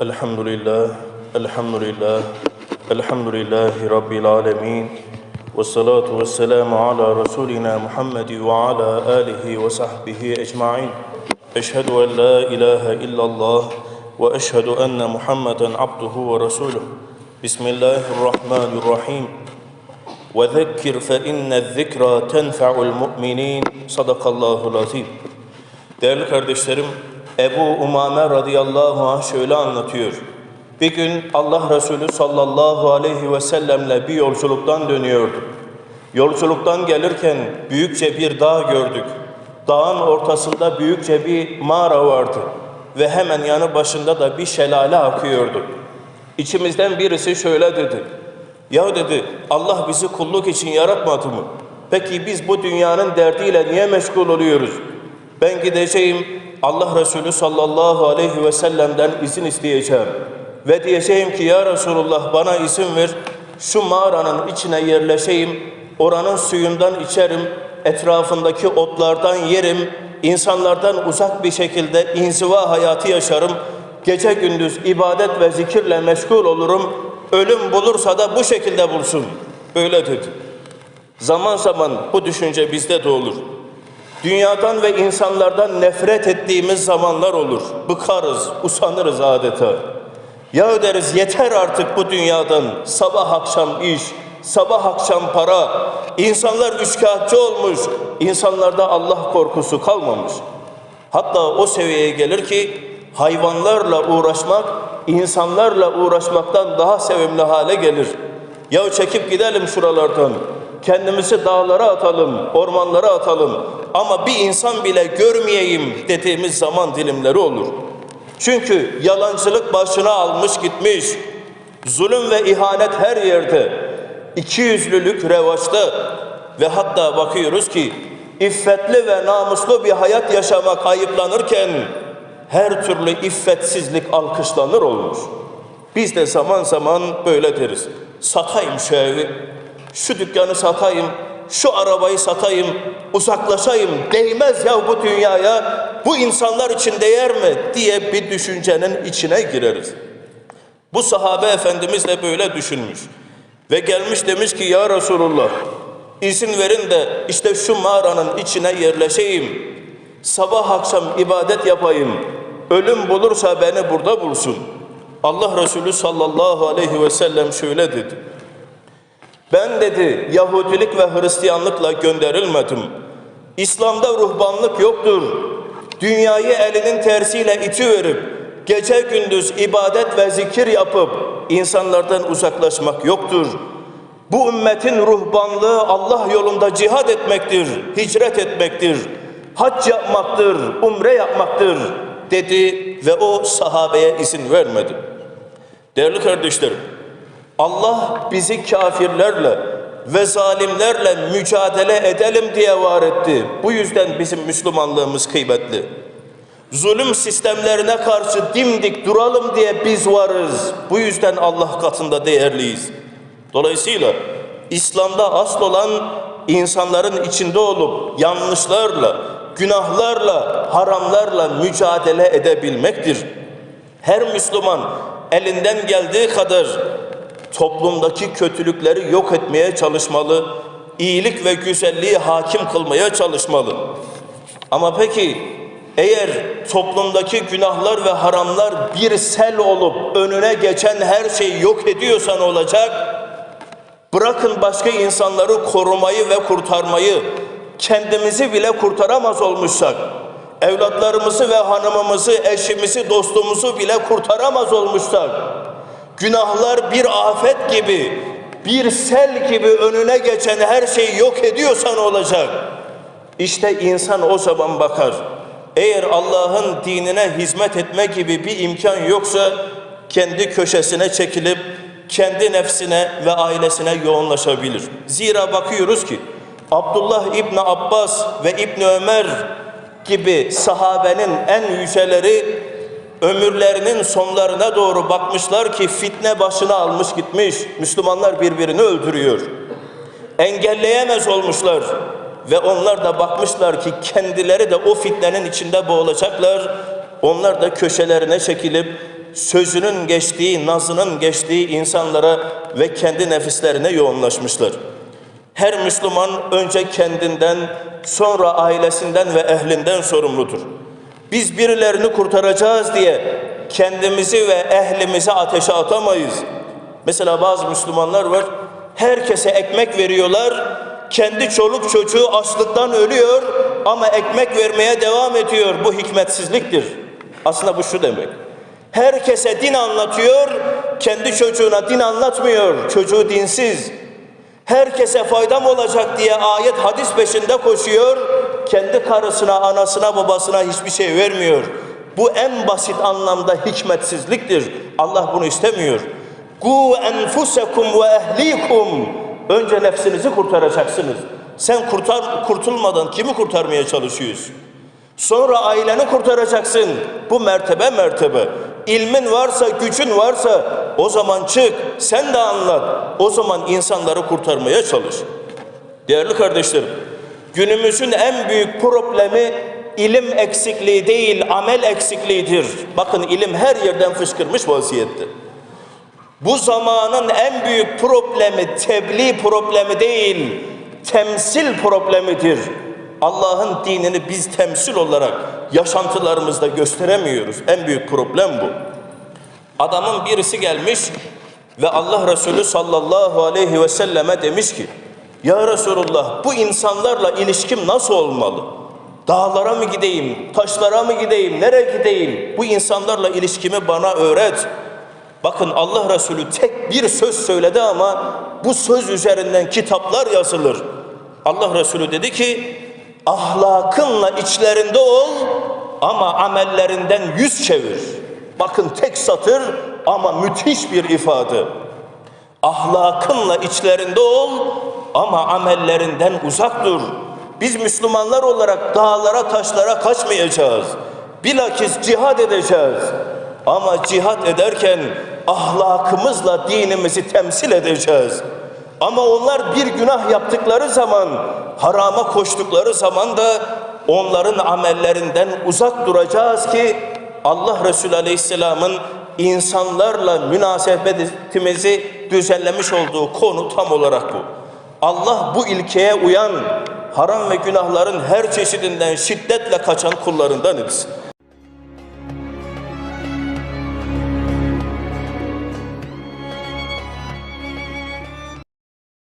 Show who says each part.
Speaker 1: الحمد لله الحمد لله الحمد لله رب العالمين والصلاة والسلام على رسولنا محمد وعلى آله وصحبه أجمعين. أشهد أن لا إله إلا الله وأشهد أن محمدا عبده ورسوله. بسم الله الرحمن الرحيم. وذكر فإن الذكرى تنفع المؤمنين. صدق الله العظيم. Değerli kardeşlerim, Ebu Umame radıyallahu anh şöyle anlatıyor. Bir gün Allah Resulü sallallahu aleyhi ve sellemle bir yolculuktan dönüyordu. Yolculuktan gelirken büyükçe bir dağ gördük. Dağın ortasında büyükçe bir mağara vardı ve hemen yanı başında da bir şelale akıyordu. İçimizden birisi şöyle dedi. Ya dedi Allah bizi kulluk için yaratmadı mı? Peki biz bu dünyanın derdiyle niye meşgul oluyoruz? Ben gideceğim Allah Resulü sallallahu aleyhi ve sellem'den izin isteyeceğim. Ve diyeceğim ki ya Resulullah bana izin ver şu mağaranın içine yerleşeyim. Oranın suyundan içerim. Etrafındaki otlardan yerim. insanlardan uzak bir şekilde inziva hayatı yaşarım. Gece gündüz ibadet ve zikirle meşgul olurum. Ölüm bulursa da bu şekilde bulsun. Böyle dedi. Zaman zaman bu düşünce bizde de olur. Dünyadan ve insanlardan nefret ettiğimiz zamanlar olur. Bıkarız, usanırız adeta. Ya deriz yeter artık bu dünyadan. Sabah akşam iş, sabah akşam para. İnsanlar üçkağıtçı olmuş. İnsanlarda Allah korkusu kalmamış. Hatta o seviyeye gelir ki hayvanlarla uğraşmak insanlarla uğraşmaktan daha sevimli hale gelir. Ya çekip gidelim şuralardan. Kendimizi dağlara atalım, ormanlara atalım. Ama bir insan bile görmeyeyim dediğimiz zaman dilimleri olur. Çünkü yalancılık başına almış gitmiş. Zulüm ve ihanet her yerde. İkiyüzlülük revaçta. Ve hatta bakıyoruz ki iffetli ve namuslu bir hayat yaşamak ayıplanırken her türlü iffetsizlik alkışlanır olmuş. Biz de zaman zaman böyle deriz. Satayım şu evi, şu dükkanı satayım, şu arabayı satayım, uzaklaşayım. Değmez ya bu dünyaya, bu insanlar için değer mi diye bir düşüncenin içine gireriz. Bu sahabe efendimiz de böyle düşünmüş. Ve gelmiş demiş ki ya Resulullah izin verin de işte şu mağaranın içine yerleşeyim. Sabah akşam ibadet yapayım. Ölüm bulursa beni burada bulsun. Allah Resulü sallallahu aleyhi ve sellem şöyle dedi. Ben dedi Yahudilik ve Hristiyanlıkla gönderilmedim. İslam'da ruhbanlık yoktur. Dünyayı elinin tersiyle itiverip gece gündüz ibadet ve zikir yapıp insanlardan uzaklaşmak yoktur. Bu ümmetin ruhbanlığı Allah yolunda cihad etmektir, hicret etmektir, hac yapmaktır, umre yapmaktır dedi ve o sahabeye izin vermedi. Değerli kardeşlerim, Allah bizi kafirlerle ve zalimlerle mücadele edelim diye var etti. Bu yüzden bizim Müslümanlığımız kıymetli. Zulüm sistemlerine karşı dimdik duralım diye biz varız. Bu yüzden Allah katında değerliyiz. Dolayısıyla İslam'da asıl olan insanların içinde olup yanlışlarla, günahlarla, haramlarla mücadele edebilmektir. Her Müslüman elinden geldiği kadar toplumdaki kötülükleri yok etmeye çalışmalı, iyilik ve güzelliği hakim kılmaya çalışmalı. Ama peki eğer toplumdaki günahlar ve haramlar bir sel olup önüne geçen her şeyi yok ediyorsan olacak, bırakın başka insanları korumayı ve kurtarmayı, kendimizi bile kurtaramaz olmuşsak, evlatlarımızı ve hanımımızı, eşimizi, dostumuzu bile kurtaramaz olmuşsak, günahlar bir afet gibi, bir sel gibi önüne geçen her şeyi yok ediyorsan olacak. İşte insan o zaman bakar. Eğer Allah'ın dinine hizmet etme gibi bir imkan yoksa kendi köşesine çekilip kendi nefsine ve ailesine yoğunlaşabilir. Zira bakıyoruz ki Abdullah İbni Abbas ve İbni Ömer gibi sahabenin en yüceleri ömürlerinin sonlarına doğru bakmışlar ki fitne başına almış gitmiş. Müslümanlar birbirini öldürüyor. Engelleyemez olmuşlar. Ve onlar da bakmışlar ki kendileri de o fitnenin içinde boğulacaklar. Onlar da köşelerine çekilip sözünün geçtiği, nazının geçtiği insanlara ve kendi nefislerine yoğunlaşmışlar. Her Müslüman önce kendinden, sonra ailesinden ve ehlinden sorumludur. Biz birilerini kurtaracağız diye kendimizi ve ehlimizi ateşe atamayız. Mesela bazı Müslümanlar var, herkese ekmek veriyorlar, kendi çoluk çocuğu açlıktan ölüyor ama ekmek vermeye devam ediyor. Bu hikmetsizliktir. Aslında bu şu demek. Herkese din anlatıyor, kendi çocuğuna din anlatmıyor. Çocuğu dinsiz. Herkese faydam olacak diye ayet hadis peşinde koşuyor. Kendi karısına, anasına, babasına hiçbir şey vermiyor. Bu en basit anlamda hikmetsizliktir. Allah bunu istemiyor. Ku enfusekum ve ehlikum. Önce nefsinizi kurtaracaksınız. Sen kurtar, kurtulmadan kimi kurtarmaya çalışıyorsun? Sonra aileni kurtaracaksın. Bu mertebe mertebe. İlmin varsa, gücün varsa o zaman çık, sen de anlat. O zaman insanları kurtarmaya çalış. Değerli kardeşlerim, günümüzün en büyük problemi ilim eksikliği değil, amel eksikliğidir. Bakın ilim her yerden fışkırmış vaziyette. Bu zamanın en büyük problemi tebliğ problemi değil, temsil problemidir. Allah'ın dinini biz temsil olarak yaşantılarımızda gösteremiyoruz. En büyük problem bu. Adamın birisi gelmiş ve Allah Resulü sallallahu aleyhi ve selleme demiş ki Ya Resulullah bu insanlarla ilişkim nasıl olmalı? Dağlara mı gideyim, taşlara mı gideyim, nereye gideyim? Bu insanlarla ilişkimi bana öğret. Bakın Allah Resulü tek bir söz söyledi ama bu söz üzerinden kitaplar yazılır. Allah Resulü dedi ki ahlakınla içlerinde ol ama amellerinden yüz çevir. Bakın tek satır ama müthiş bir ifade. Ahlakınla içlerinde ol ama amellerinden uzak dur. Biz Müslümanlar olarak dağlara taşlara kaçmayacağız. Bilakis cihad edeceğiz. Ama cihad ederken ahlakımızla dinimizi temsil edeceğiz. Ama onlar bir günah yaptıkları zaman, harama koştukları zaman da onların amellerinden uzak duracağız ki Allah Resulü Aleyhisselam'ın insanlarla münasebetimizi düzenlemiş olduğu konu tam olarak bu. Allah bu ilkeye uyan, haram ve günahların her çeşidinden şiddetle kaçan kullarından etsin.